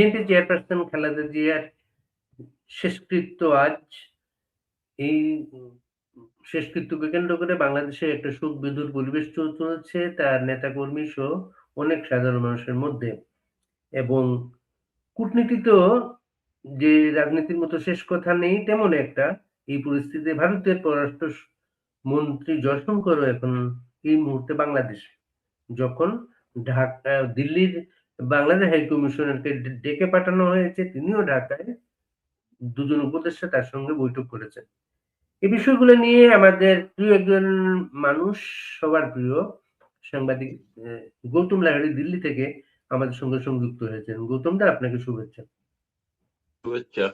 BNP chairperson Khaleda জিয়ার শেষকৃত্য আজ, এই শেষকৃত্যকে কেন্দ্র করে বাংলাদেশে একটা সুখ বিধুর পরিবেশ চলছে, তার নেতাকর্মী সহ অনেক সাধারণ মানুষের মধ্যে। এবং কূটনীতিতেও যে রাজনীতির মতো শেষ কথা নেই, তেমন একটা এই পরিস্থিতিতে ভারতের পররাষ্ট্র মন্ত্রী জয়শঙ্করও এখন এই মুহূর্তে বাংলাদেশে। যখন ঢাকা দিল্লির বাংলাদেশ হাই কমিশনারকে ডেকে পাঠানো হয়েছে তিনিও ঢাকায় দুজন উপদেষ্টা তার সঙ্গে বৈঠক করেছেন। এই বিষয়গুলো নিয়ে আমাদের প্রিয় একজন মানুষ সবার প্রিয় সাংবাদিক গৌতম লাহারি দিল্লি থেকে আমাদের সঙ্গে সংযুক্ত হয়েছেন। গৌতম দা আপনাকে শুভেচ্ছা। শুভেচ্ছা।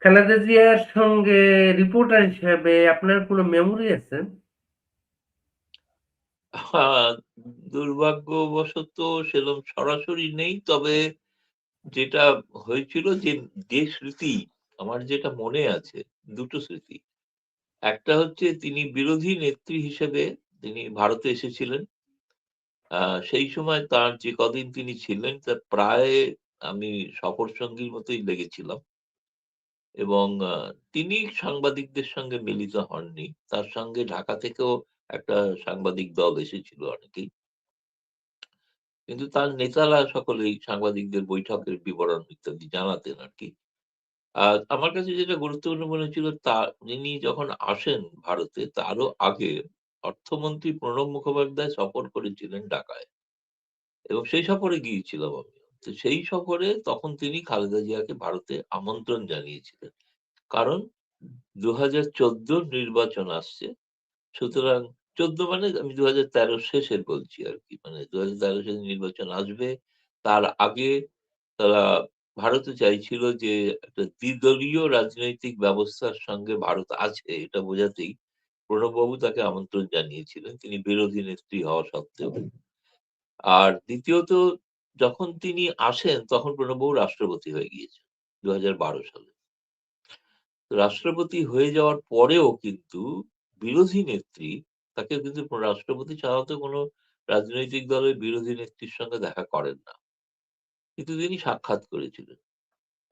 খালেদা জিয়ার সঙ্গে রিপোর্টার হিসাবে আপনার কোনো মেমোরি আছে? দুর্ভাগ্যবশত সেরকম সরাসরি নেই। তবে যেটা হয়েছিল যে যে স্মৃতি, আমার যেটা মনে আছে, দুটো স্মৃতি। একটা হচ্ছে তিনি বিরোধী নেত্রী হিসেবে তিনি ভারতে এসেছিলেন। সেই সময় তার যে কদিন তিনি ছিলেন তা প্রায় আমি সফর সঙ্গীর মতোই লেগেছিলাম। এবং তিনি সাংবাদিকদের সঙ্গে মিলিত হননি। তার সঙ্গে ঢাকা থেকেও একটা সাংবাদিক দল এসেছিল অনেকেই। কিন্তু তার নেতারা সকলেই সাংবাদিকদের বৈঠকের বিবরণ ইত্যাদি জানাতেন আর কি আর আমার কাছে যেটা গুরুত্বপূর্ণ মনে ছিল তা যিনি যখন আসেন ভারতে, তারও আগে অর্থমন্ত্রী প্রণব মুখোপাধ্যায় সফর করেছিলেন ঢাকায়। এবং সেই সফরে গিয়েছিলাম আমি। তো সেই সফরে তখন তিনি খালেদা জিয়াকে ভারতে আমন্ত্রণ জানিয়েছিলেন। কারণ দু হাজার নির্বাচন আসছে সুতরাং চোদ্দ মানে আমি দু হাজার তেরো শেষের বলছি আর কি। মানে দু হাজার তেরো শেষে নির্বাচন আসবে। তার আগে তারা ভারতে চাইছিল যে একটা দ্বিদলীয় রাজনৈতিক ব্যবস্থার সঙ্গে ভারত আছে এটা বোঝাতেই প্রণববাবু তাকে আমন্ত্রণ জানিয়েছিলেন। তিনি বিরোধী নেত্রী হওয়া সত্ত্বেও। আর দ্বিতীয়ত যখন তিনি আসেন তখন প্রণববাবু রাষ্ট্রপতি হয়ে গিয়েছেন দু হাজার বারো সালে। রাষ্ট্রপতি হয়ে যাওয়ার পরেও কিন্তু বিরোধী নেত্রী, তাকে কিন্তু রাষ্ট্রপতি সাধারণত কোনো রাজনৈতিক দলের বিরোধী নেত্রীর সঙ্গে দেখা করেন না। কিন্তু তিনি সাক্ষাৎ করেছিলেন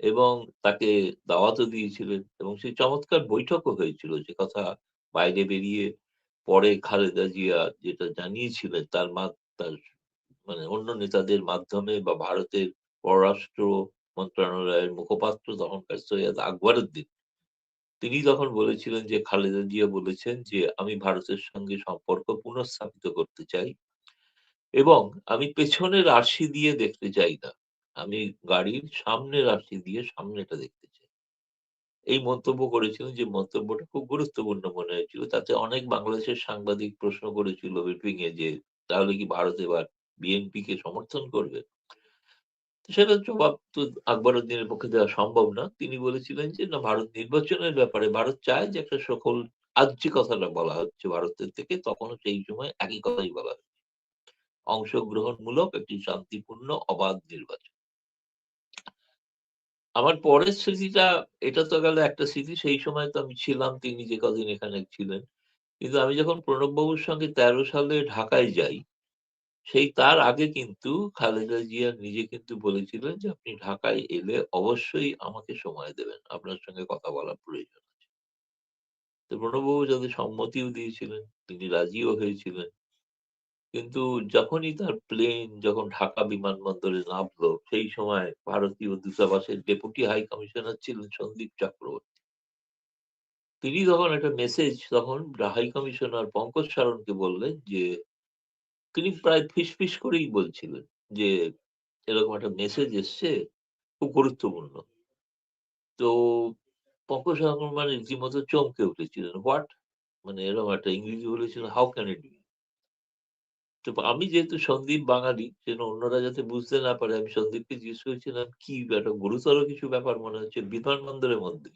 এবং তাকে দাওয়াতও দিয়েছিলেন এবং সেই চমৎকার বৈঠকও হয়েছিল যে কথা বাইরে বেরিয়ে পরে খালেদা জিয়া যেটা জানিয়েছিলেন তার তার মানে অন্য নেতাদের মাধ্যমে বা ভারতের পররাষ্ট্র মন্ত্রণালয়ের মুখপাত্র তখনকার সৈয়দ আকবরউদ্দিন তিনি তখন বলেছিলেন যে, খালেদা জিয়া বলেছেন যে, আমি ভারতের সঙ্গে সম্পর্ক পুনঃস্থাপিত করতে চাই এবং আমি পেছনের রাশি দিয়ে দেখতে চাই না। আমি গাড়ির সামনে রাশি দিয়ে সামনেটা দেখতে চাই। এই মন্তব্য করেছিলেন যে, মন্তব্যটা খুব গুরুত্বপূর্ণ মনে হয়েছিল। তাতে অনেক বাংলাদেশের সাংবাদিক প্রশ্ন করেছিল ব্রিফিং এ যে, তাহলে কি ভারত এবার বিএনপি কে সমর্থন করবে? সেটা জবাব তো আকবর উদ্দিনের পক্ষে দেওয়া সম্ভব না। তিনি বলেছিলেন যে, না, ভারত নির্বাচনের ব্যাপারে ভারত চায় যে, একটা সকল আজ যে কথাটা বলা হচ্ছে ভারতের থেকে, তখনও সেই সময় একই কথাই বলা হচ্ছে। অংশগ্রহণমূলক একটি শান্তিপূর্ণ, অবাধ নির্বাচন। আমার পরের স্মৃতিটা, এটা তো গেল একটা স্মৃতি, সেই সময় তো আমি ছিলাম, তিনি যে কদিন এখানে ছিলেন। কিন্তু আমি যখন প্রণববাবুর সঙ্গে তেরো সালে ঢাকায় যাই সেই তার আগে কিন্তু খালেদা জিয়া নিজে কিন্তু বলেছিলেন যে, আপনি ঢাকায় এলে অবশ্যই আমাকে সময় দেবেন। আপনার সঙ্গে কথা বলার প্রয়োজন আছে। তো প্রণববাবু যাদের সম্মতিও দিয়েছিলেন, তিনি রাজিও হয়েছিলেন। কিন্তু যখনই তার প্লেন যখন ঢাকা বিমানবন্দরে নামলো, সেই সময় ভারতীয় দূতাবাসের ডেপুটি হাই কমিশনার ছিলেন সন্দীপ চক্রবর্তী। তিনি তখন একটা মেসেজ তখন হাই কমিশনার পঙ্কজ সারণকে বললেন যে তিনি প্রায় ফিস করেই বলছিলেন যে, এরকম একটা মেসেজ এসছে, খুব গুরুত্বপূর্ণ। তো পঙ্কজ মানে রীতিমতো চমকে উঠেছিলেন। হোয়াট মানে এরকম একটা ইংরেজি বলেছিলেন হাউ ক্যান ইট বি তো আমি যেহেতু সন্দীপ বাঙালি, যেন অন্যরা যাতে বুঝতে না পারে, আমি সন্দীপকে জিজ্ঞেস করেছিলাম, কি একটা গুরুতর কিছু ব্যাপার মনে হচ্ছে, বিমানবন্দরের মধ্যে।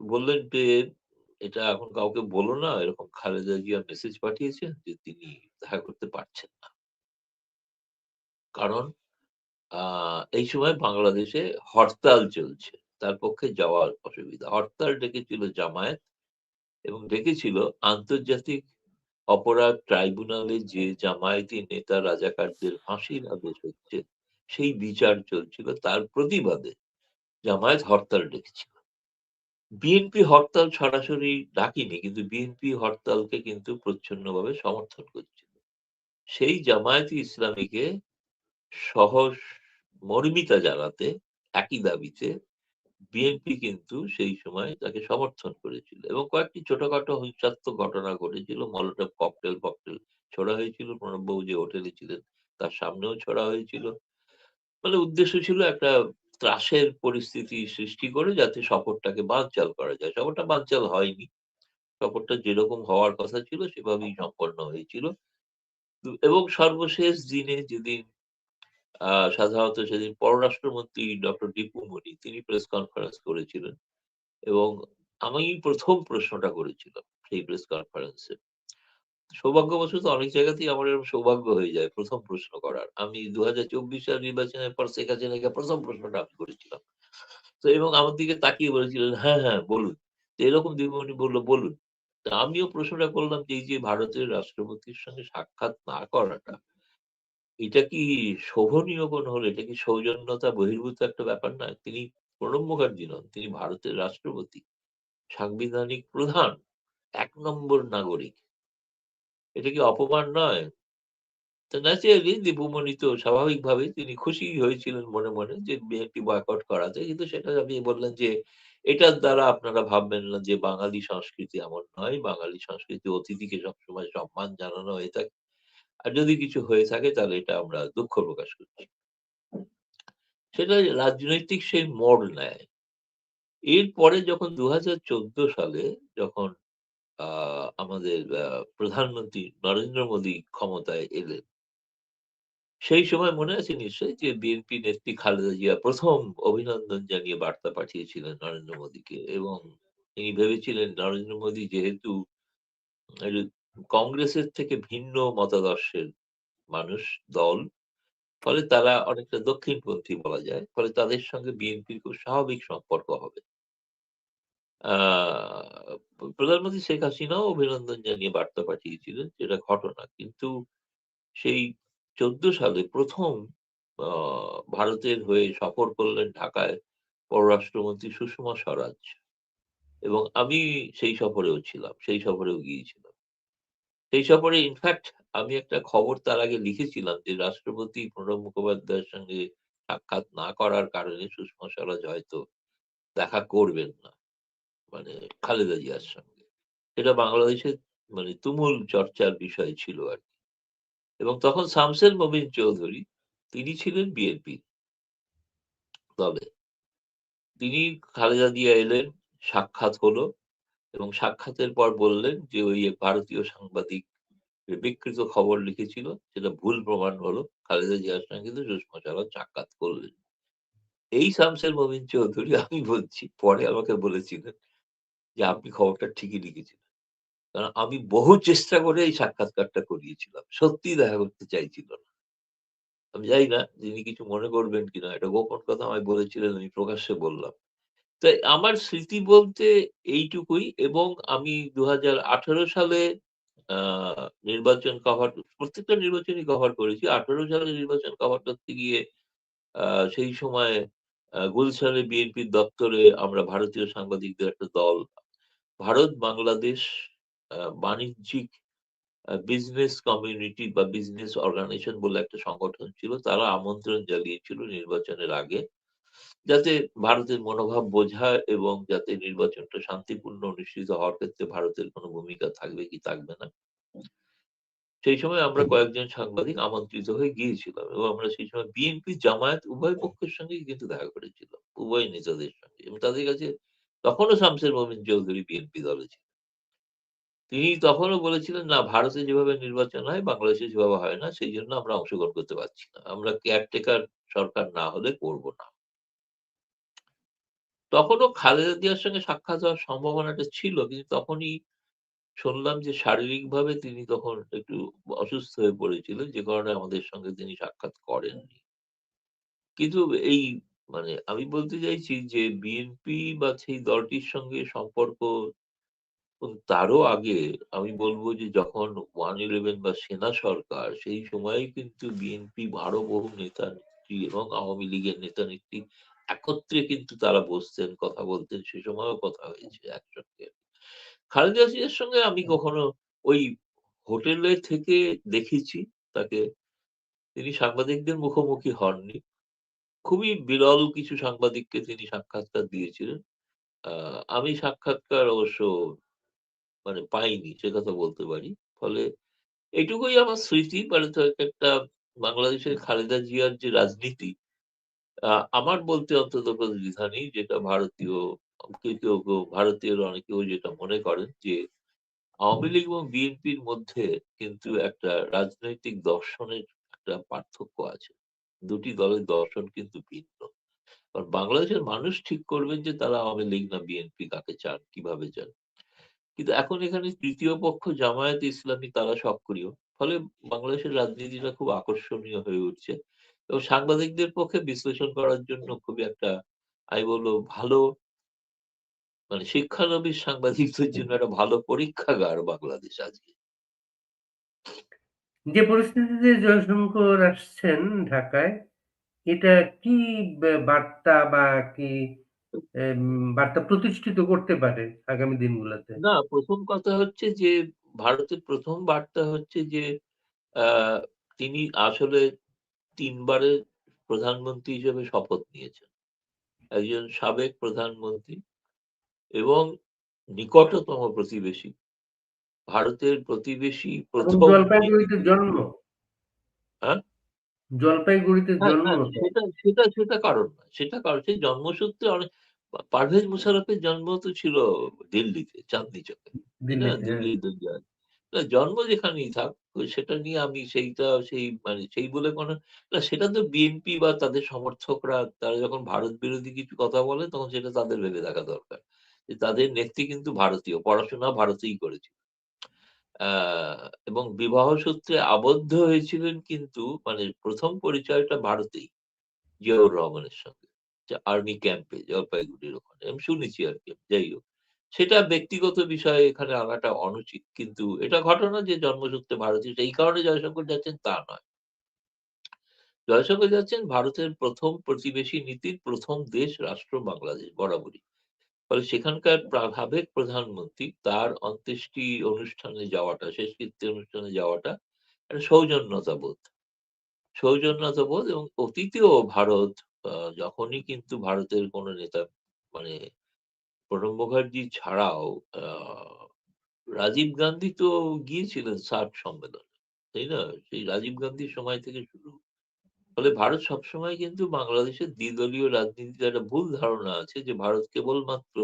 বললেন যে এটা এখন কাউকে বলো না, এরকম খালেদা জিয়া মেসেজ পাঠিয়েছেন যে তিনি দেখা করতে পারছেন না। কারণ এই সময় বাংলাদেশে হরতাল চলছে, তার পক্ষে যাওয়ার অসুবিধা। হরতাল ডেকেছিল জামায়াত এবং ডেকেছিল আন্তর্জাতিক অপরাধ ট্রাইব্যুনালে যে জামায়াতি নেতা রাজাকারদের ফাঁসির আদেশ হচ্ছে, সেই বিচার চলছিল, তার প্রতিবাদে জামায়াত হরতাল ডেকেছিল। বিএনপি হরতাল সরাসরি ডাকিনি, কিন্তু বিএনপি হরতালকে কিন্তু প্রচ্ছন্নভাবে সমর্থন করছিল। সেই জামায়াত ইসলামীকে সহ মর্মিতা জানাতে, একই দাবিতে বিএনপি কিন্তু সেই সময় তাকে সমর্থন করেছিল এবং কয়েকটি ছোটখাটো হিংসাত্মক ঘটনা ঘটেছিল। মলোটভ ককটেল ফকটেল ছড়া হয়েছিল প্রণববাবু যে হোটেলে ছিলেন তার সামনেও ছড়া হয়েছিল। মানে উদ্দেশ্য ছিল একটা ত্রাসের পরিস্থিতি সৃষ্টি করে যাতে সফরটাকে বানচাল করা যায়। সফরটা বানচাল হয়নি। সফরটা যেরকম হওয়ার কথা ছিল, সেভাবেই সম্পন্ন হয়েছিল। এবং সর্বশেষ দিনে যেদিন সাধারণত সেদিন পররাষ্ট্রমন্ত্রী ডক্টর দীপু মনি, তিনি প্রেস কনফারেন্স করেছিলেন এবং আমি প্রথম প্রশ্নটা করেছিলাম সেই প্রেস কনফারেন্সে। সৌভাগ্যবশত অনেক জায়গাতেই আমার এরকম সৌভাগ্য হয়ে যায় প্রথম প্রশ্ন করার। আমি দু হাজার চব্বিশ সাল নির্বাচনের পর শেখ হাসিনাকে প্রথম প্রশ্নটা আমি করেছিলাম। তো এবং আমার দিকে তাকিয়ে বলেছিলেন হ্যাঁ হ্যাঁ বলুন। এরকম দীপমণি বলল, বলুন। তা আমিও প্রশ্নটা করলাম যে, এই যে ভারতের রাষ্ট্রপতির সঙ্গে সাক্ষাৎ না করাটা, এটা কি শোভনীয় কোন হলো? এটা কি সৌজন্যতা বহির্ভূত একটা ব্যাপার না? তিনি প্রণব মুখার্জি নন, তিনি ভারতের রাষ্ট্রপতি, সাংবিধানিক প্রধান, এক নম্বর নাগরিক। এটা কি অপমান নয়? তো ন্যাচারালি দীপুমণি তো স্বাভাবিকভাবে তিনি খুশি হয়েছিলেন মনে মনে যে বিএনপি বয়কট করাতে। কিন্তু সেটা আপনি বললেন যে এটার দ্বারা আপনারা ভাববেন না যে বাঙালি সংস্কৃতি এমন নয়। বাঙালি সংস্কৃতি অতিথিকে সবসময় সম্মান জানানো হয়ে থাকে। আর যদি কিছু হয়ে থাকে তাহলে এটা আমরা দুঃখ প্রকাশ করছি। সেটা রাজনৈতিক সেই মোড় নেয়। এরপরে যখন দু হাজার চোদ্দ সালে যখন আমাদের প্রধানমন্ত্রী নরেন্দ্র মোদী ক্ষমতায় এলেন। সেই সময় মনে আছে নিশ্চয়ই যে বিএনপি নেত্রী খালেদা জিয়া প্রথম অভিনন্দন জানিয়ে বার্তা পাঠিয়েছিলেন নরেন্দ্র মোদীকে এবং তিনি ভেবেছিলেন নরেন্দ্র মোদী যেহেতু কংগ্রেসের থেকে ভিন্ন মতাদর্শের মানুষ, দল, ফলে তারা অনেকটা দক্ষিণপন্থী বলা যায়, ফলে তাদের সঙ্গে বিএনপির খুব স্বাভাবিক সম্পর্ক হবে। প্রধানমন্ত্রী শেখ হাসিনাও অভিনন্দন জানিয়ে বার্তা পাঠিয়েছিলেন যেটা ঘটনা। কিন্তু সেই চোদ্দ সালে প্রথম ভারতের হয়ে সফর করলেন ঢাকায় পররাষ্ট্রমন্ত্রী সুষমা স্বরাজ। এবং আমি সেই সফরেও ছিলাম, সেই সফরেও গিয়েছিলাম। সেই সফরে ইনফ্যাক্ট আমি একটা খবর তার আগে লিখেছিলাম যে রাষ্ট্রপতি প্রণব মুখোপাধ্যায়ের সঙ্গে সাক্ষাৎ না করার কারণে সুষমা স্বরাজ হয়তো দেখা করবেন না। মানে খালেদা জিয়ার সঙ্গে। এটা বাংলাদেশের মানে তুমুল চর্চার বিষয় ছিল আর কি। এবং তখন শামসেল মবিন চৌধুরী, তিনি ছিলেন বিএনপি তবে তিনি খালেদা জিয়া এলেন, সাক্ষাৎ হলো এবং সাক্ষাতের পর বললেন যে ওই ভারতীয় সাংবাদিক বিকৃত খবর লিখেছিল, সেটা ভুল প্রমাণ হলো। খালেদা জিয়ার সঙ্গে কিন্তু সুষমা স্বরাজ সাক্ষাৎ করলেন। এই শামসেল মবিন চৌধুরী আমি বলছি, পরে আমাকে বলেছিলেন। যে আপনি খবরটা ঠিকই লিখেছিলেন কারণ আমি বহু চেষ্টা করে এই সাক্ষাৎকারটা করিয়েছিলাম। সত্যি দেখা করতে চাইছিল না। আমি জানি না যিনি কিছু মনে করবেন কিনা, এটা গোপন কথা আমায় বলেছিলেন, আমি প্রকাশ্যে বললাম। তাই আমার স্মৃতি বলতে এইটুকুই এবং আমি দু হাজার আঠারো সালে নির্বাচন কভার প্রত্যেকটা নির্বাচনই কভার করেছি। আঠারো সালে নির্বাচন কভার করতে গিয়ে সেই সময় গুলশানে বিএনপির দপ্তরে আমরা ভারতীয় সাংবাদিকদের একটা দল ভারত বাংলাদেশ বাণিজ্যিক বিজনেস কমিউনিটি বা বিজনেস অর্গানাইজেশন বলে একটা সংগঠন ছিল তারা আমন্ত্রণ জানিয়েছিল নির্বাচনের আগে যাতে ভারতের মনোভাব বোঝা এবং যাতে নির্বাচনটা শান্তিপূর্ণ অনুষ্ঠিত হওয়ার ক্ষেত্রে ভারতের কোনো ভূমিকা থাকবে কি থাকবে না। সেই সময় আমরা কয়েকজন সাংবাদিক আমন্ত্রিত হয়ে গিয়েছিলাম এবং আমরা সেই সময় বিএনপি জামায়াত উভয় পক্ষের সঙ্গেই কিন্তু দেখা করেছিলাম উভয় নেতাদের সঙ্গে এবং তাদের কাছে তখনও শামসের মোমিন চৌধুরী বিএনপি দলে ছিল তিনি তখনও বলেছিলেন, না, ভারতে যেভাবে নির্বাচন হয়, বাংলাদেশে সেভাবে হয় না, সেই জন্য আমরা অংশগ্রহণ করতে পারছি না। আমরা কেয়ারটেকার সরকার না হলে করব না। তখনও খালেদা জিয়ার সঙ্গে সাক্ষাৎ হওয়ার সম্ভাবনাটা ছিল, কিন্তু তখনই শুনলাম যে শারীরিকভাবে তিনি তখন একটু অসুস্থ হয়ে পড়েছিলেন, যে কারণে আমাদের সঙ্গে তিনি সাক্ষাৎ করেননি। কিন্তু এই মানে আমি বলতে চাইছি যে বিএনপি বা সেই দলটির সঙ্গে সম্পর্ক তারও আগে আমি বলব যে যখন ওয়ান ইলেভেন বা সেনা সরকার সেই সময়ে কিন্তু বিএনপি আরও বহু নেতা নেত্রী এবং আওয়ামী লীগের নেতা নেত্রী একত্রে কিন্তু তারা বসতেন কথা বলতেন সে সময়ও কথা হয়েছে একসঙ্গে। খালেদা জিয়ার সঙ্গে আমি কখনো ওই হোটেলে থেকে দেখেছি তাকে। তিনি সাংবাদিকদের মুখোমুখি হননি। খুবই বিরল কিছু সাংবাদিককে তিনি সাক্ষাৎকার দিয়েছিলেন। আমি সাক্ষাৎকার অবশ্য মানে পাইনি, সে কথা বলতে পারি। ফলে এটুকুই আমার স্মৃতি মানে একটা বাংলাদেশের খালেদা জিয়ার যে রাজনীতি আমার বলতে অন্তত দ্বিধা নেই, যেটা ভারতীয়, কেউ কেউ কেউ ভারতীয়রা অনেকেও যেটা মনে করেন যে, আওয়ামী লীগ এবং বিএনপির মধ্যে কিন্তু একটা রাজনৈতিক দর্শনের একটা পার্থক্য আছে। দুটি দলের দর্শন কিন্তু ভিন্ন। কারণ বাংলাদেশের মানুষ ঠিক করবেন যে তারা আওয়ামী লীগ না বিএনপি কাকে চান, কীভাবে চান। কিন্তু এখন এখানে তৃতীয় পক্ষ জামায়াত ইসলামী তারা সক্রিয়, ফলে বাংলাদেশের রাজনীতিটা খুব আকর্ষণীয় হয়ে উঠছে। এবং সাংবাদিকদের পক্ষে বিশ্লেষণ করার জন্য খুবই একটা, আমি বলব, ভালো মানে শিক্ষানবিশ সাংবাদিকদের জন্য একটা ভালো পরীক্ষাগার বাংলাদেশ আজকে। যে পরিস্থিতিতে জয়শঙ্কর আসছেন ঢাকায়, এটা কি বার্তা বা কি বার্তা প্রতিষ্ঠিত করতে পারে আগামী দিনগুলোতে? না, প্রথম কথা হচ্ছে যে, ভারতের প্রথম বার্তা হচ্ছে যে তিনি আসলে তিনবারের প্রধানমন্ত্রী হিসেবে শপথ নিয়েছেন। একজন সাবেক প্রধানমন্ত্রী এবং নিকটতম প্রতিবেশী। ভারতের প্রতিবেশী প্রথম জলপাইগুড়িতে জন্ম। হ্যাঁ? জলপাইগুড়িতে হ্যাঁ, জন্ম। হ্যাঁ, সেটা সেটা সেটা কারণ না সেটা কারণ সেই জন্মসূত্রে অনেক পারভেজ মুশারফের জন্ম তো ছিল দিল্লিতে চাঁদনি চকে। দিল্লিতে হ্যাঁ। জন্ম যেখানেই থাক সেটা নিয়ে আমি সেইটা সেই মানে সেই বলে কোনো না সেটা তো বিএনপি বা তাদের সমর্থকরা তারা যখন ভারত বিরোধী কিছু কথা বলে তখন সেটা তাদের ভেবে দেখা দরকার। যে তাদের নেত্রী কিন্তু ভারতীয় পড়াশোনা ভারতেই করেছিল। এবং বিবাহ সূত্রে আবদ্ধ হয়েছিলেন কিন্তু মানে প্রথম পরিচয়টা ভারতেই জিয়াউর রহমানের সঙ্গে। আর্মি ক্যাম্পে, জলপাইগুড়ির ওখানে। আমি শুনেছি আর কি, যাই হোক। সেটা ব্যক্তিগত বিষয়ে এখানে আনাটা অনুচিত, কিন্তু এটা ঘটনা যে জন্মসূত্রে ভারতীয় এই কারণে জয়শঙ্কর যাচ্ছেন তা নয়। জয়শঙ্কর যাচ্ছেন ভারতের প্রথম প্রতিবেশী নীতির প্রথম দেশ রাষ্ট্র বাংলাদেশ, বরাবরই। ফলে সেখানকার সাবেক প্রধানমন্ত্রী তার অন্ত্যেষ্টি অনুষ্ঠানে যাওয়াটা শেষকৃত্য অনুষ্ঠানে যাওয়াটা একটা সৌজন্যতা বোধ সৌজন্যতা বোধ এবং অতীতেও ভারত যখনই কিন্তু ভারতের কোনো নেতা মানে প্রণব মুখার্জি ছাড়াও রাজীব গান্ধী তো গিয়েছিলেন সার্ক সম্মেলনে, তাই না? সেই রাজীব গান্ধীর সময় থেকে শুরু ফলে ভারত সবসময় কিন্তু বাংলাদেশের দ্বিদলীয় রাজনীতিতে একটা ভুল ধারণা আছে যে ভারত কেবলমাত্র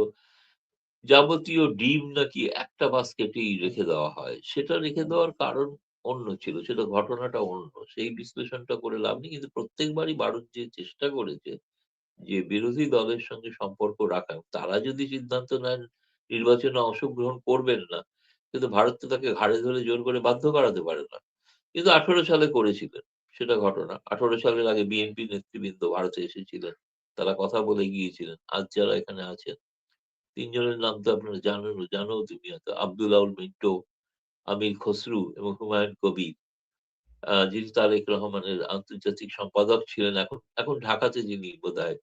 যাবতীয় ডিম নাকি একটা বাস্কেটেই রেখে দেওয়া হয়। সেটা রেখে দেওয়ার কারণ অন্য ছিল, সেটা ঘটনাটা অন্য। সেই বিশ্লেষণটা করে লাভ নেই, কিন্তু প্রত্যেকবারই ভারত যে চেষ্টা করেছে যে বিরোধী দলের সঙ্গে সম্পর্ক রাখা তারা যদি সিদ্ধান্ত নেন নির্বাচনে অংশগ্রহণ করবেন না, কিন্তু ভারত তো তাকে ঘাড়ে ধরে জোর করে বাধ্য করাতে পারে না। কিন্তু আঠারো সালে করেছিলেন। সেটা ঘটনা। আঠারো সালের আগে বিএনপি নেতৃবৃন্দ ভারতে এসেছিলেন। তারা কথা বলে গিয়েছিলেন, আজ যারা এখানে আছেন, তিনজনের নাম তো আপনারা জানেন, জানো তুমি আব্দুল আউল মিন্টো, আমির খসরু এবং হুমায়ুন কবির। যিনি তারেক রহমানের আন্তর্জাতিক সম্পাদক ছিলেন এখন এখন ঢাকাতে যিনি বোধহয়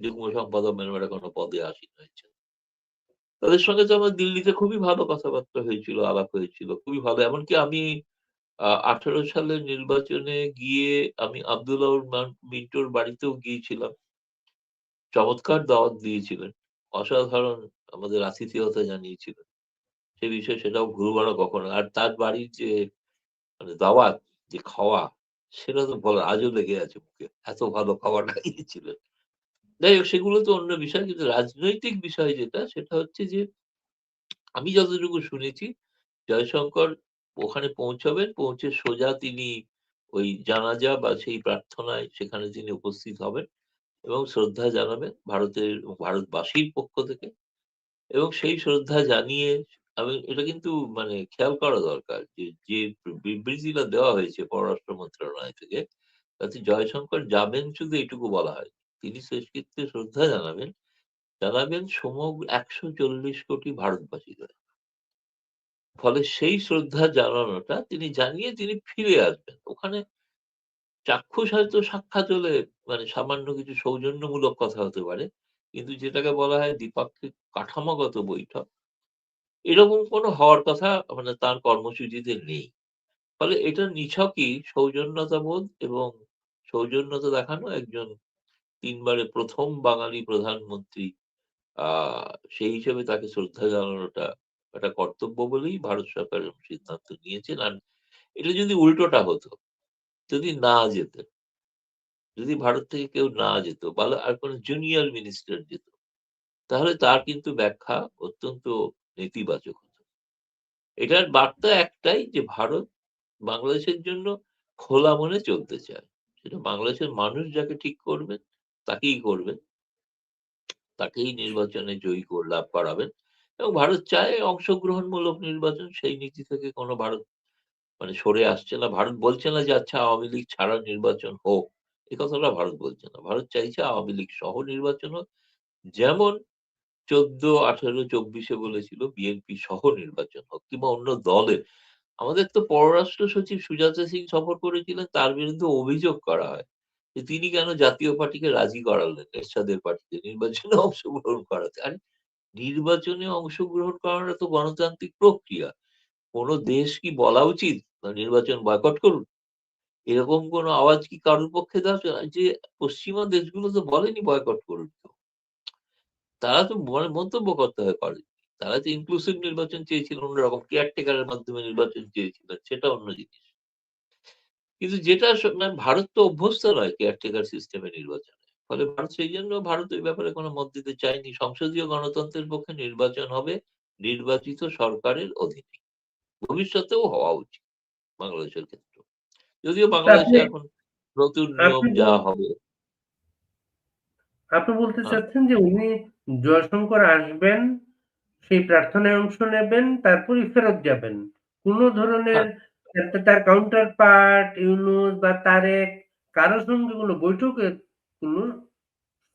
যুগ্ম সম্পাদক মেনমেরা কোনো পদে আসীন হয়েছে তাদের সঙ্গে তো আমার দিল্লিতে খুবই ভালো কথাবার্তা হয়েছিল, আলাপ হয়েছিল, খুবই ভালো। এমনকি আমি আঠারো সালের নির্বাচনে গিয়ে আমি আব্দুল্লাহ মিন্টুর বাড়িতেও গিয়েছিলাম। চমৎকার দাওয়াত দিয়েছিলেন। অসাধারণ আমাদের আতিথেয়তা জানিয়েছিলেন। সে বিষয়ে সেটাও ভুলবার কখনো। আর তার বাড়ির যে মানে দাওয়াত, যে খাওয়া, সেটা তো বলার আজও লেগে আছে মুখে। এত ভালো খাওয়া খাইয়েছিলেন যাই হোক, সেগুলো তো অন্য বিষয়, কিন্তু রাজনৈতিক বিষয় যেটা, সেটা হচ্ছে যে, আমি যতটুকু শুনেছি, জয়শঙ্কর ওখানে পৌঁছাবেন, পৌঁছে সোজা তিনি ওই জানাজা বা সেই প্রার্থনায় সেখানে তিনি উপস্থিত হবেন এবং শ্রদ্ধা জানাবেন ভারতের ভারতবাসীর পক্ষ থেকে এবং সেই শ্রদ্ধা জানিয়ে আমি, এটা কিন্তু মানে খেয়াল করা দরকার যে যে বিবৃতিটা দেওয়া হয়েছে পররাষ্ট্র মন্ত্রণালয় থেকে, তাতে জয়শঙ্কর যাবেন শুধু এটুকু বলা হয় তিনি শেষকৃত্যে শ্রদ্ধা জানাবেন জানাবেন সমগ্র একশো চল্লিশ কোটি ভারতবাসীর। ফলে সেই শ্রদ্ধা জানানোটা তিনি জানিয়ে তিনি ফিরে আসবেন ওখানে চাক্ষুষ হয়তো সাক্ষাৎ হলে মানে সামান্য কিছু সৌজন্যমূলক কথা হতে পারে। কিন্তু যেটাকে বলা হয় দ্বিপাক্ষিক কাঠামোগত বৈঠক, এরকম কোনো হওয়ার কথা মানে তার কর্মসূচিতে নেই। ফলে এটা নিছকই সৌজন্যতাবোধ এবং সৌজন্যতা দেখানো একজন তিনবারে প্রথম বাঙালি প্রধানমন্ত্রী আহ সেই হিসেবে তাকে শ্রদ্ধা জানানোটা একটা কর্তব্য বলেই ভারত সরকার সিদ্ধান্ত নিয়েছেন। আর এটা যদি উল্টোটা হতো, যদি না যেতেন, যদি ভারত থেকে কেউ না যেত বা আর কোনো জুনিয়র মিনিস্টার যেত, তাহলে তার কিন্তু ব্যাখ্যা অত্যন্ত নেতিবাচক হতো। এটার বার্তা একটাই যে ভারত বাংলাদেশের জন্য খোলা মনে চলতে চায়। সেটা বাংলাদেশের মানুষ যাকে ঠিক করবেন, তাকেই করবেন। তাকেই নির্বাচনে জয়ী লাভ করাবেন এবং ভারত চায় অংশগ্রহণমূলক নির্বাচন। সেই নীতি থেকে কোনো ভারত মানে সরে আসছে না। ভারত বলছে না যে আচ্ছা আওয়ামী লীগ ছাড়া নির্বাচন হোক। এ কথাটা ভারত বলছে না। ভারত চাইছে আওয়ামী লীগ সহ নির্বাচন হোক। যেমন ১৪, ১৮, ২৪ এ বলেছিল বিএনপি সহ নির্বাচন হোক কিংবা অন্য দলের। আমাদের তো পররাষ্ট্র সচিব সুজাতা সিং সফর করেছিলেন তার বিরুদ্ধে অভিযোগ করা হয়। যে তিনি কেন জাতীয় পার্টিকে রাজি করালেন এরশাদের পার্টিকে নির্বাচনে অংশগ্রহণ করাতে। আরে নির্বাচনে অংশগ্রহণ করাটা তো গণতান্ত্রিক প্রক্রিয়া। কোন দেশ কি বলা উচিত নির্বাচন বয়কট করুন? এরকম কোন আওয়াজ কি কারোর পক্ষে দেওয়া? যে পশ্চিমা দেশগুলো তো বলেনি বয়কট করুন তারা তো মানে মন্তব্য করতে হয় পারে। তারা তো ইনক্লুসিভ নির্বাচন চেয়েছিল, অন্যরকম কেয়ারটেকার এর মাধ্যমে নির্বাচন চেয়েছিল, সেটা অন্য জিনিস। কিন্তু যেটা মানে ভারত তো অভ্যস্ত নয় কেয়ারটেকার সিস্টেমে নির্বাচনে। ফলে ভারত সেইজন্য ভারত ওই ব্যাপারে কোনো মত দিতে চায়নি। সংসদীয় গণতন্ত্রের পক্ষে নির্বাচন হবে নির্বাচিত সরকারের অধীনে। ভবিষ্যতেও হওয়া উচিত বাংলাদেশের ক্ষেত্রেও। যদিও বাংলাদেশে এখন নতুন নিয়ম যা হবে আপনি বলতে চাচ্ছেন যে উনি জয়শঙ্কর আসবেন, সেই প্রার্থনায় অংশ নেবেন, তারপরই ফেরত যাবেন। কোন ধরনের হ্যাঁ। তার কাউন্টার পার্ট, ইউনূস বা তারেক কারও সঙ্গে কোন বৈঠকের কোন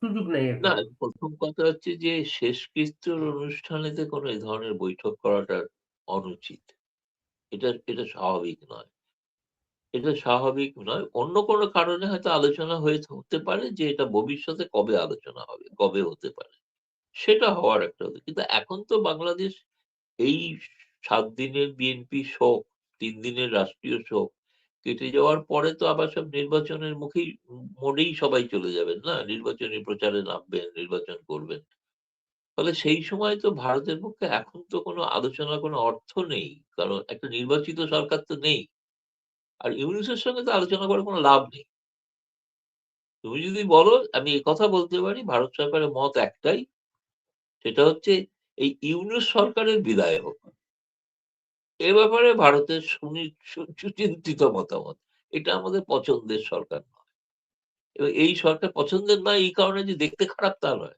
সুযোগ নাই না, প্রথম কথা হচ্ছে যে শেষকৃত্যর অনুষ্ঠানেতে কোনো এই ধরনের বৈঠক করাটা অনুচিত। এটা এটা স্বাভাবিক নয়। এটা স্বাভাবিক নয়। অন্য কোন কারণে হয়তো আলোচনা হয়ে হতে পারে যে এটা ভবিষ্যতে কবে আলোচনা হবে, কবে হতে পারে। সেটা হওয়ার একটা হতো। কিন্তু এখন তো বাংলাদেশ এই সাত দিনের বিএনপি শোক, তিন দিনের রাষ্ট্রীয় শোক কেটে যাওয়ার পরে তো আবার সব নির্বাচনের মুখেই মোডেই সবাই চলে যাবেন না? নির্বাচনী প্রচারে নামবেন, নির্বাচন করবেন। ফলে সেই সময় তো ভারতের পক্ষে এখন তো কোনো আলোচনার কোনো অর্থ নেই। কারণ একটা নির্বাচিত সরকার তো নেই। আর ইউনূসের সঙ্গে তো আলোচনা করে কোনো লাভ নেই। তুমি যদি বলো আমি এ কথা বলতে পারি ভারত সরকারের মত একটাই। সেটা হচ্ছে এই ইউনূস সরকারের বিদায় হোক। এ ব্যাপারে ভারতের সুচিন্তিত মতামত। এটা আমাদের পছন্দের সরকার নয়। এবং এই সরকার পছন্দের নয় এই কারণে যে দেখতে খারাপ তা নয়।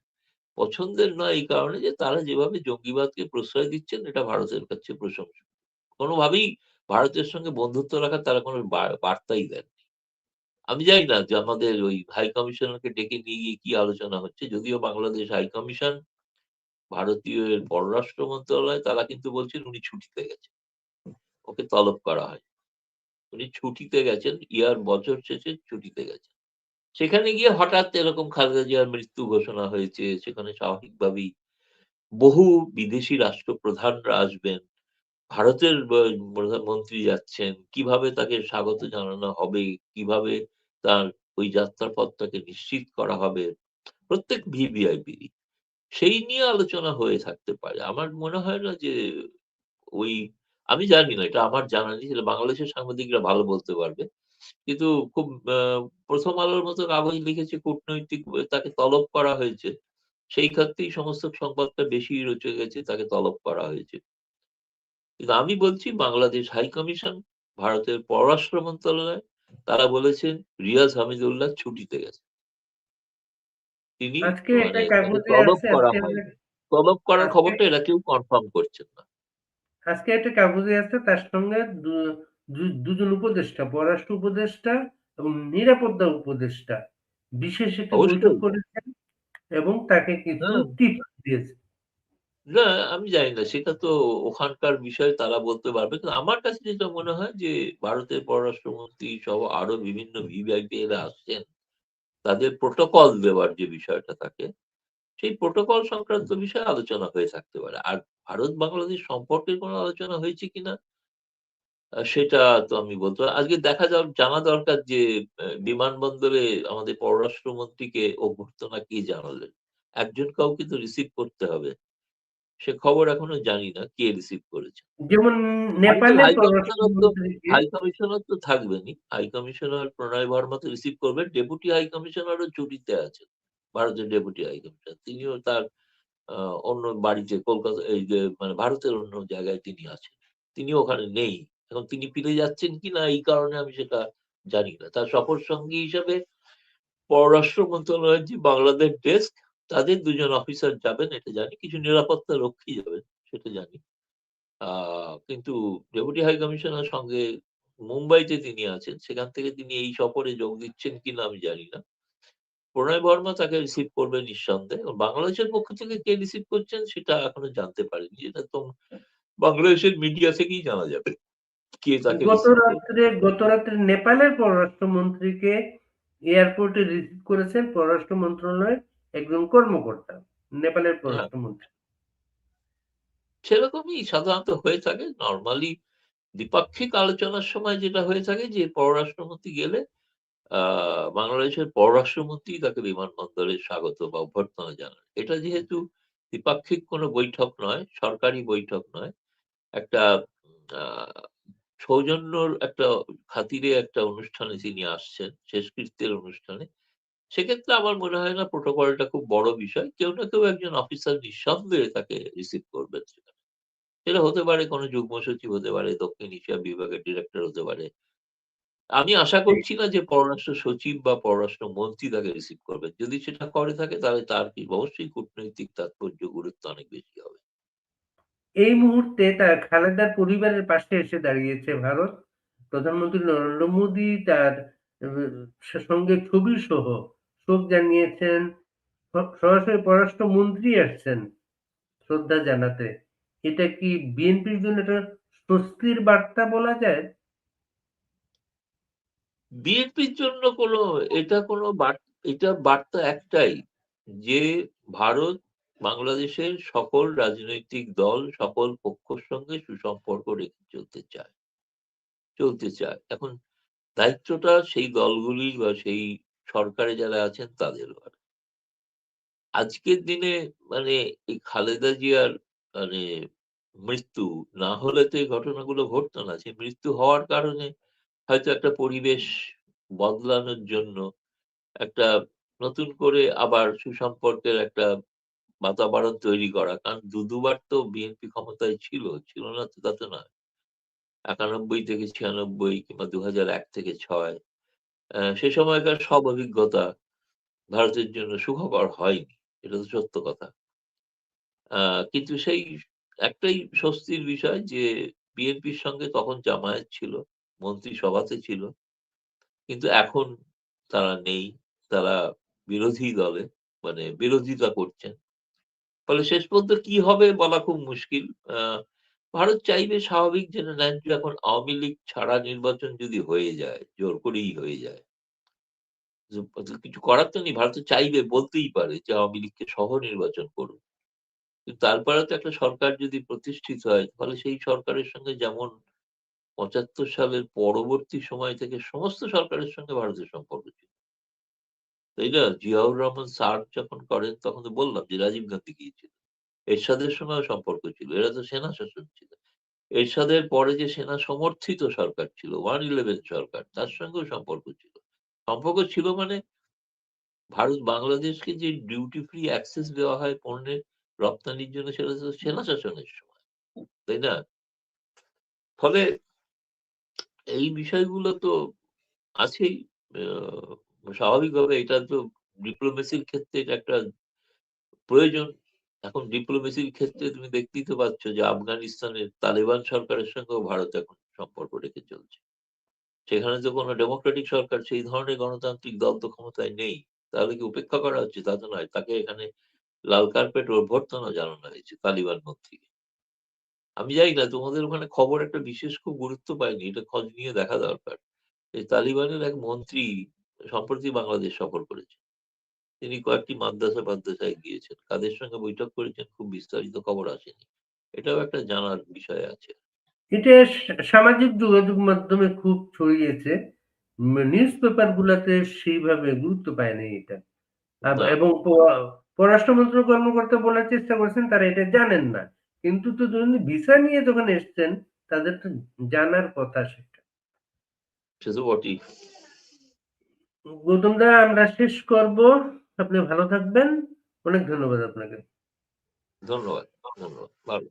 পছন্দের নয় এই কারণে যে তারা যেভাবে জঙ্গিবাদকে প্রশ্রয় দিচ্ছেন এটা ভারতের কাছে প্রশংসনীয়। কোনোভাবেই ভারতের সঙ্গে বন্ধুত্ব রাখার তারা কোনো বার্তাই দেননি। আমি জানি না যে আমাদের ওই হাই কমিশনারকে ডেকে নিয়ে গিয়ে কি আলোচনা হচ্ছে। যদিও বাংলাদেশ হাই কমিশন, ভারতীয় পররাষ্ট্র মন্ত্রণালয় তারা কিন্তু বলছেন উনি ছুটিতে গেছেন। ওকে তলব করা হয়। উনি ছুটিতে গেছেন, ইয়ার বছর শেষে ছুটিতে গেছেন। সেখানে গিয়ে হঠাৎ এরকম খালেদা জিয়ার মৃত্যু ঘোষণা হয়েছে। সেখানে স্বাভাবিকভাবেই বহু বিদেশি রাষ্ট্রপ্রধানরা আসবেন। ভারতের প্রধানমন্ত্রী যাচ্ছেন। কীভাবে তাকে স্বাগত জানানো হবে, কীভাবে তার ওই যাত্রাপথটাকে নিশ্চিত করা হবে। প্রত্যেক ভিভিআইপিরই। সেই নিয়ে আলোচনা হয়ে থাকতে পারে। আমার মনে হয় না যে ওই আমি জানি না এটা আমার জানা নেই। সেটা বাংলাদেশের সাংবাদিকরা ভালো বলতে পারবে। কিন্তু খুব 'প্রথম আলোর' মতো কাগজ লিখেছে কূটনৈতিক তাকে তলব করা হয়েছে। সেই ক্ষেত্রেই সমস্ত সংবাদটা বেশি রচে গেছে তাকে তলব করা হয়েছে। কিন্তু আমি বলছি বাংলাদেশ হাই কমিশন, ভারতের পররাষ্ট্র মন্ত্রণালয় তারা বলেছেন রিয়াজ হামিদুল্লাহ ছুটিতে গেছে তিনি মানে তলব করা হয়নি। তলব করার খবরটা এরা কেউ কনফার্ম করছেন না। আজকে একটা কাগজে আছে তার সঙ্গে দুজন উপদেষ্টা, পররাষ্ট্র উপদেষ্টা এবং নিরাপত্তা উপদেষ্টা বিশেষ একটি বৈঠক করেছেন এবং তাকে কিছু হ্যাঁ। টিপস দিয়েছে। না আমি জানি না। সেটা তো ওখানকার বিষয় তারা বলতে পারবে। কিন্তু আমার কাছে যেটা মনে হয় যে ভারতের পররাষ্ট্রমন্ত্রী সহ আরও বিভিন্ন ভিভিআইপি এরা আসছেন। তাদের প্রোটোকল দেওয়ার যে বিষয়টা থাকে, সেই প্রোটোকল সংক্রান্ত বিষয়ে আলোচনা হয়ে থাকতে পারে। আর ভারত বাংলাদেশ সম্পর্কের কোনো আলোচনা হয়েছে কিনা সেটা তো আমি বলতে আজকে দেখা যাক জানা দরকার যে বিমানবন্দরে আমাদের পররাষ্ট্রমন্ত্রীকে অভ্যর্থনা কে জানালেন? একজন কাউকে তো রিসিভ করতে হবে। সে খবর এখনও জানি না কে রিসিভ করেছে। যেমন হাই হাই কমিশনার তো থাকবেনই। হাই কমিশনার প্রণয় বর্মা তো রিসিভ করবেন। ডেপুটি হাই কমিশনারও ছুটিতে আছেন। ভারতের ডেপুটি হাই কমিশনার। তিনিও তার অন্য বাড়িতে কলকাতা, এই যে মানে ভারতের অন্য জায়গায় তিনি আছেন। তিনি ওখানে নেই। এখন তিনি ফিরে যাচ্ছেন কিনা এই কারণে আমি সেটা জানি না। তার সফর সঙ্গী হিসাবে পররাষ্ট্র মন্ত্রণালয়ের যে বাংলাদেশ ডেস্ক, তাদের দুজন অফিসার যাবেন, এটা জানি। কিছু নিরাপত্তা রক্ষী যাবেন, সেটা জানি। কিন্তু ডেপুটি হাই কমিশনার সঙ্গে মুম্বাইতে তিনি আছেন। সেখান থেকে তিনি এই সফরে যোগ দিচ্ছেন কিনা আমি জানি না। প্রণয় বর্মা তাকে রিসিভ করবে নিঃসন্দেহে। বাংলাদেশের পক্ষ থেকে কে রিসিভ করছেন সেটা এখনও জানতে পারিনি। এটা তো বাংলাদেশের মিডিয়া থেকেই জানা যাবে। কে তাকে গত রাত্রে গত রাত্রে নেপালের পররাষ্ট্রমন্ত্রীকে এয়ারপোর্টে রিসিভ করেছেন পররাষ্ট্র মন্ত্রণালয়ের একজন কর্মকর্তা। নেপালের হ্যাঁ। পররাষ্ট্রমন্ত্রী। সেরকমই সাধারণত হয়ে থাকে। নরমালি দ্বিপাক্ষিক আলোচনার সময় যেটা হয়ে থাকে যে পররাষ্ট্রমন্ত্রী গেলে বাংলাদেশের পররাষ্ট্রমন্ত্রী তাকে বিমানবন্দরে স্বাগত বা অভ্যর্থনা জানান। এটা যেহেতু দ্বিপাক্ষিক কোনো বৈঠক নয়, সরকারি বৈঠক নয়। একটা সৌজন্যর একটা খাতিরে একটা অনুষ্ঠানে তিনি আসছেন, শেষকৃত্যের অনুষ্ঠানে। সেক্ষেত্রে আমার মনে হয় না প্রোটোকলটা খুব বড় বিষয়। কেউ না কেউ একজন অফিসার নিঃসন্দেহে তাকে রিসিভ করবেন সেখানে। সেটা হতে পারে কোনো যুগ্ম সচিব হতে পারে, দক্ষিণ এশিয়া বিভাগের ডিরেক্টর হতে পারে। আমি আশা করছি না যে পররাষ্ট্র সচিব বা পররাষ্ট্র মন্ত্রী তাকে রিসিভ করবেন। যদি সেটা করে থাকে তাহলে তার কি অবশ্যই কূটনৈতিক তাৎপর্য গুরুত্ব অনেক বেশি হবে। এই মুহূর্তে তার খালেদার পরিবারের পাশে এসে দাঁড়িয়েছে ভারত। প্রধানমন্ত্রী নরেন্দ্র মোদী তার সঙ্গে ছবি সহ শোক জানিয়েছেন। সরাসরি পররাষ্ট্রমন্ত্রী আসছেন শ্রদ্ধা জানাতে। এটা কি বিএনপির জন্য একটা স্বস্তির বার্তা বলা যায়? বিএনপির জন্য কোনো এটা কোনো এটা বার্তা একটাই যে ভারত বাংলাদেশের সকল রাজনৈতিক দল, সকল পক্ষর সঙ্গে সুসম্পর্ক রেখে চলতে চায়। চলতে চায়। এখন দায়িত্বটা সেই দলগুলির বা সেই সরকারে যারা আছেন তাদেরও আর। আজকের দিনে মানে এই খালেদা জিয়ার মানে মৃত্যু না হলে তো এই ঘটনাগুলো ঘটতো না। সেই মৃত্যু হওয়ার কারণে হয়তো একটা পরিবেশ বদলানোর জন্য একটা নতুন করে আবার সুসম্পর্কের একটা বাতাবরণ তৈরি করা। কারণ দু দুবার তো বিএনপি ক্ষমতায় ছিল। ছিল না তো তা তো নয়। ৯১ থেকে ৯৬ কিংবা ২০০১ থেকে ৬ অ্যা সে সময়কার সব অভিজ্ঞতা ভারতের জন্য সুখকর হয়নি। এটা তো সত্য কথা। কিন্তু সেই একটাই স্বস্তির বিষয় যে বিএনপির সঙ্গে তখন জামায়াত ছিল, মন্ত্রিসভাতে ছিল। কিন্তু এখন তারা নেই। তারা বিরোধী দলে মানে বিরোধিতা করছেন। ফলে শেষ পর্যন্ত কি হবে বলা খুব মুশকিল। ভারত চাইবে স্বাভাবিক যে ন্যায্য এখন আওয়ামী লীগ ছাড়া নির্বাচন যদি হয়ে যায়, জোর করেই হয়ে যায়। কিছু করার তো নেই। ভারত চাইবে বলতেই পারে যে আওয়ামী লীগকে সহ নির্বাচন করুন। কিন্তু তারপরেও তো একটা সরকার যদি প্রতিষ্ঠিত হয় তাহলে সেই সরকারের সঙ্গে যেমন ৭৫ সালের পরবর্তী সময় থেকে সমস্ত সরকারের সঙ্গে ভারতের সম্পর্ক ছিল। তাই না? জিয়াউর রহমান সার্ক যখন করেন, তখন তো বললাম যে রাজীব গান্ধী গিয়েছিল। এরশাদের সময়ও সম্পর্ক ছিল। এরা তো সেনা শাসন ছিল। এরশাদের পরে যে সেনা সমর্থিত সরকার ছিল 111 সরকার, তার সঙ্গেও সম্পর্ক ছিল। সম্পর্ক ছিল মানে ভারত বাংলাদেশকে যে ডিউটি ফ্রি অ্যাক্সেস দেওয়া হয় পণ্যের রপ্তানির জন্য, সেটা সেনা শাসনের সময়। তাই না? ফলে এই বিষয়গুলো তো আছেই। স্বাভাবিকভাবে এটা তো ডিপ্লোমেসির ক্ষেত্রে এটা একটা প্রয়োজন। এখন ডিপ্লোমেসির ক্ষেত্রে তুমি দেখতেই তো পাচ্ছ যে আফগানিস্তানের তালেবান সরকারের সঙ্গেও ভারত এখন সম্পর্ক রেখে চলছে। সেখানে তো কোনো ডেমোক্রেটিক সরকার সেই ধরনের গণতান্ত্রিক দল তো ক্ষমতায় নেই। তাহলে কি উপেক্ষা করা হচ্ছে? তা তো নয়। তাকে এখানে লাল কার্পেট অভ্যর্থনা জানানো হয়েছে তালিবান মন্ত্রীকে আমি জানি না তোমাদের ওখানে খবর একটা বিশেষ খুব গুরুত্ব পায়নি এটা খোঁজ নিয়ে দেখা দরকার। এই তালিবানের এক মন্ত্রী সম্প্রতি বাংলাদেশ সফর করেছেন তিনি কয়েকটি মাদ্রাসা মাদ্রাসায় গিয়েছেন। কাদের সঙ্গে বৈঠক করেছেন খুব বিস্তারিত খবর আসেনি। এটাও একটা জানার বিষয় আছে। এটা সামাজিক যোগাযোগ মাধ্যমে খুব ছড়িয়েছে। নিউজ পেপার গুলাতে সেইভাবে গুরুত্ব পায়নি এটা। এবং পররাষ্ট্র মন্ত্রক কর্মকর্তা বলার চেষ্টা করছেন তারা এটা জানেন না। কিন্তু তো ধরুন ভিসা নিয়ে যখন এসছেন তাদের তো জানার কথা সেটা। গৌতম দা আমরা শেষ করব। আপনি ভালো থাকবেন। অনেক ধন্যবাদ আপনাকে। ধন্যবাদ ধন্যবাদ। ভালো।